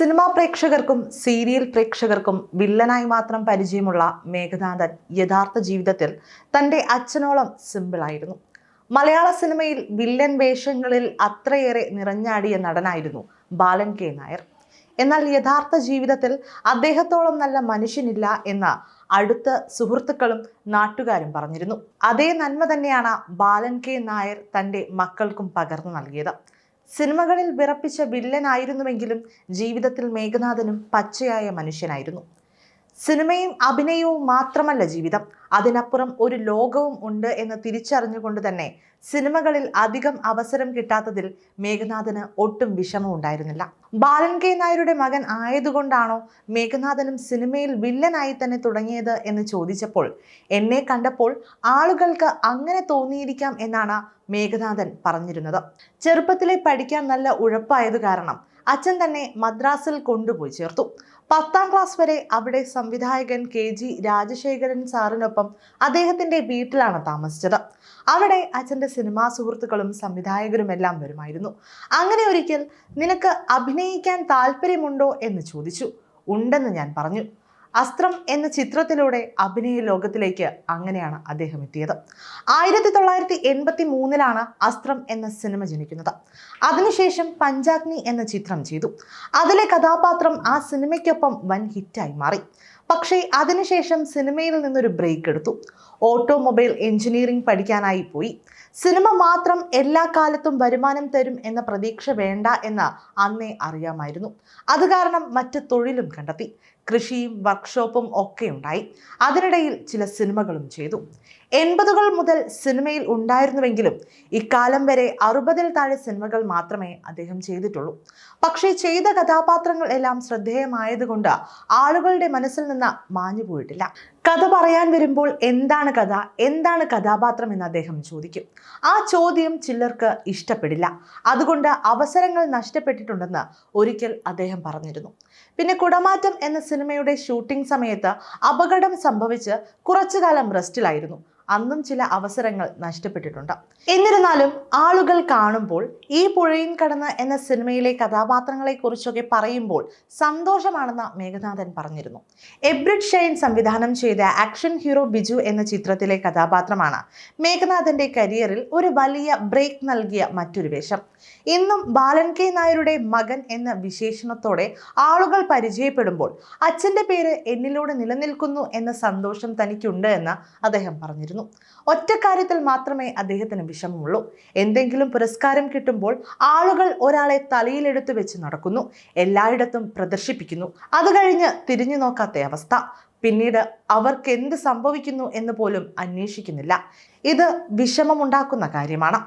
Cinema പ്രേക്ഷകർക്കും serial പ്രേക്ഷകർക്കും വില്ലനായി മാത്രം പരിചയമുള്ള മേഘനാഥൻ യഥാർത്ഥ ജീവിതത്തിൽ തന്റെ അച്ഛനോളം സിമ്പിളായിരുന്നു മലയാള സിനിമയിൽ വില്ലൻ വേഷങ്ങളിൽ അത്രയേറെ നിറഞ്ഞാടിയ നടനായിരുന്നു ബാലൻ കെ. നായർ. എന്നാൽ യഥാർത്ഥ ജീവിതത്തിൽ അദ്ദേഹത്തോളം നല്ല മനുഷ്യനില്ല എന്ന് അടുത്ത സുഹൃത്തുക്കളും നാട്ടുകാരും പറഞ്ഞിരുന്നു. അതേ നന്മ തന്നെയാണ് ബാലൻ കെ. നായർ തന്റെ മക്കൾക്കും പകർന്നു നൽകിയത്. സിനിമകളിൽ വിറപ്പിച്ച വില്ലനായിരുന്നുവെങ്കിലും ജീവിതത്തിൽ മേഘനാഥനും പച്ചയായ മനുഷ്യനായിരുന്നു. സിനിമയും അഭിനയവും മാത്രമല്ല ജീവിതം. അതിനപ്പുറം ഒരു ലോകവും ഉണ്ട് എന്ന് തിരിച്ചറിഞ്ഞുകൊണ്ട് തന്നെ സിനിമകളിൽ അധികം അവസരം കിട്ടാത്തതിൽ മേഘനാഥന് ഒട്ടും വിഷമം ഉണ്ടായിരുന്നില്ല. ബാലൻ കെ നായരുടെ മകൻ ആയതുകൊണ്ടാണോ മേഘനാഥനും സിനിമയിൽ വില്ലനായി തന്നെ തുടങ്ങിയത് എന്ന് ചോദിച്ചപ്പോൾ എന്നെ കണ്ടപ്പോൾ ആളുകൾക്ക് അങ്ങനെ തോന്നിയിരിക്കാം എന്നാണ് മേഘനാഥൻ പറഞ്ഞിരുന്നത്. ചെറുപ്പത്തിലെ പഠിക്കാൻ നല്ല ഉഴപ്പായത് കാരണം അച്ഛൻ തന്നെ മദ്രാസിൽ കൊണ്ടുപോയി ചേർത്തു. പത്താം ക്ലാസ് വരെ അവിടെ സംവിധായകൻ കെ ജി രാജശേഖരൻ സാറിനൊപ്പം അദ്ദേഹത്തിന്റെ വീട്ടിലാണ് താമസിച്ചത്. അവിടെ അച്ഛന്റെ സിനിമാ സുഹൃത്തുക്കളും സംവിധായകരുമെല്ലാം വരുമായിരുന്നു. അങ്ങനെ ഒരിക്കൽ നിനക്ക് അഭിനയിക്കാൻ താല്പര്യമുണ്ടോ എന്ന് ചോദിച്ചു. ഉണ്ടെന്ന് ഞാൻ പറഞ്ഞു. അസ്ത്രം എന്ന ചിത്രത്തിലൂടെ അഭിനയ ലോകത്തിലേക്ക് അങ്ങനെയാണ് അദ്ദേഹം എത്തിയത്. ആയിരത്തി തൊള്ളായിരത്തി എൺപത്തി മൂന്നിലാണ് അസ്ത്രം എന്ന സിനിമ ജനിക്കുന്നത്. അതിനുശേഷം പഞ്ചാഗ്നി എന്ന ചിത്രം ചെയ്തു. അതിലെ കഥാപാത്രം ആ സിനിമയ്ക്കൊപ്പം വൻ ഹിറ്റായി മാറി. പക്ഷേ അതിനുശേഷം സിനിമയിൽ നിന്നൊരു ബ്രേക്ക് എടുത്തു ഓട്ടോമൊബൈൽ എഞ്ചിനീയറിംഗ് പഠിക്കാനായി പോയി. സിനിമ മാത്രം എല്ലാ കാലത്തും വരുമാനം തരും എന്ന പ്രതീക്ഷ വേണ്ട എന്ന് അന്നേ അറിയാമായിരുന്നു. അത് കാരണം മറ്റ് തൊഴിലും കണ്ടെത്തി. കൃഷിയും വർക്ക്ഷോപ്പും ഒക്കെ ഉണ്ടായി. അതിനിടയിൽ ചില സിനിമകളും ചെയ്തു. എൺപതുകൾ മുതൽ സിനിമയിൽ ഉണ്ടായിരുന്നുവെങ്കിലും ഇക്കാലം വരെ അറുപതിൽ താഴെ സിനിമകൾ മാത്രമേ അദ്ദേഹം ചെയ്തിട്ടുള്ളൂ. പക്ഷേ ചെയ്ത കഥാപാത്രങ്ങൾ എല്ലാം ശ്രദ്ധേയമായതുകൊണ്ട് ആളുകളുടെ മനസ്സിൽ നിന്ന് മാഞ്ഞു പോയിട്ടില്ല കഥ പറയാൻ വരുമ്പോൾ എന്താണ് കഥ? എന്താണ് കഥാപാത്രം എന്ന് അദ്ദേഹം ചോദിക്കും. ആ ചോദ്യം ചിലർക്ക് ഇഷ്ടപ്പെടില്ല. അതുകൊണ്ട് അവസരങ്ങൾ നഷ്ടപ്പെട്ടിട്ടുണ്ടെന്ന് ഒരിക്കൽ അദ്ദേഹം പറഞ്ഞിരുന്നു. പിന്നെ കുടമാറ്റം എന്ന സിനിമയുടെ ഷൂട്ടിംഗ് സമയത്ത് അപകടം സംഭവിച്ച് കുറച്ചു കാലം റെസ്റ്റിലായിരുന്നു. അന്നും ചില അവസരങ്ങൾ നഷ്ടപ്പെട്ടിട്ടുണ്ട്. എന്നിരുന്നാലും ആളുകൾ കാണുമ്പോൾ ഈ പുഴയും കടന്ന് എന്ന സിനിമയിലെ കഥാപാത്രങ്ങളെ കുറിച്ചൊക്കെ പറയുമ്പോൾ സന്തോഷമാണെന്ന് മേഘനാഥൻ പറഞ്ഞിരുന്നു. എബ്രിഡ് ഷൈൻ സംവിധാനം ചെയ്ത ആക്ഷൻ ഹീറോ ബിജു എന്ന ചിത്രത്തിലെ കഥാപാത്രമാണ് മേഘനാഥന്റെ കരിയറിൽ ഒരു വലിയ ബ്രേക്ക് നൽകിയ മറ്റൊരു വേഷം. ഇന്നും ബാലൻ കെ നായരുടെ മകൻ എന്ന വിശേഷണത്തോടെ ആളുകൾ പരിചയപ്പെടുമ്പോൾ അച്ഛന്റെ പേര് എന്നിലൂടെ നിലനിൽക്കുന്നു എന്ന സന്തോഷം തനിക്കുണ്ട് എന്ന് അദ്ദേഹം പറഞ്ഞിരുന്നു. ഒറ്റ കാര്യത്തിൽ മാത്രമേ അദ്ദേഹത്തിന് വിഷമമുള്ളൂ. എന്തെങ്കിലും പുരസ്കാരം കിട്ടുമ്പോൾ ആളുകൾ ഒരാളെ തലയിലെടുത്ത് വെച്ച് നടക്കുന്നു. എല്ലായിടത്തും പ്രദർശിപ്പിക്കുന്നു. അത് കഴിഞ്ഞ് തിരിഞ്ഞു നോക്കാത്ത അവസ്ഥ. പിന്നീട് അവർക്ക് എന്ത് സംഭവിക്കുന്നു എന്ന് പോലും അന്വേഷിക്കുന്നില്ല. ഇത് വിഷമമുണ്ടാക്കുന്ന കാര്യമാണ്.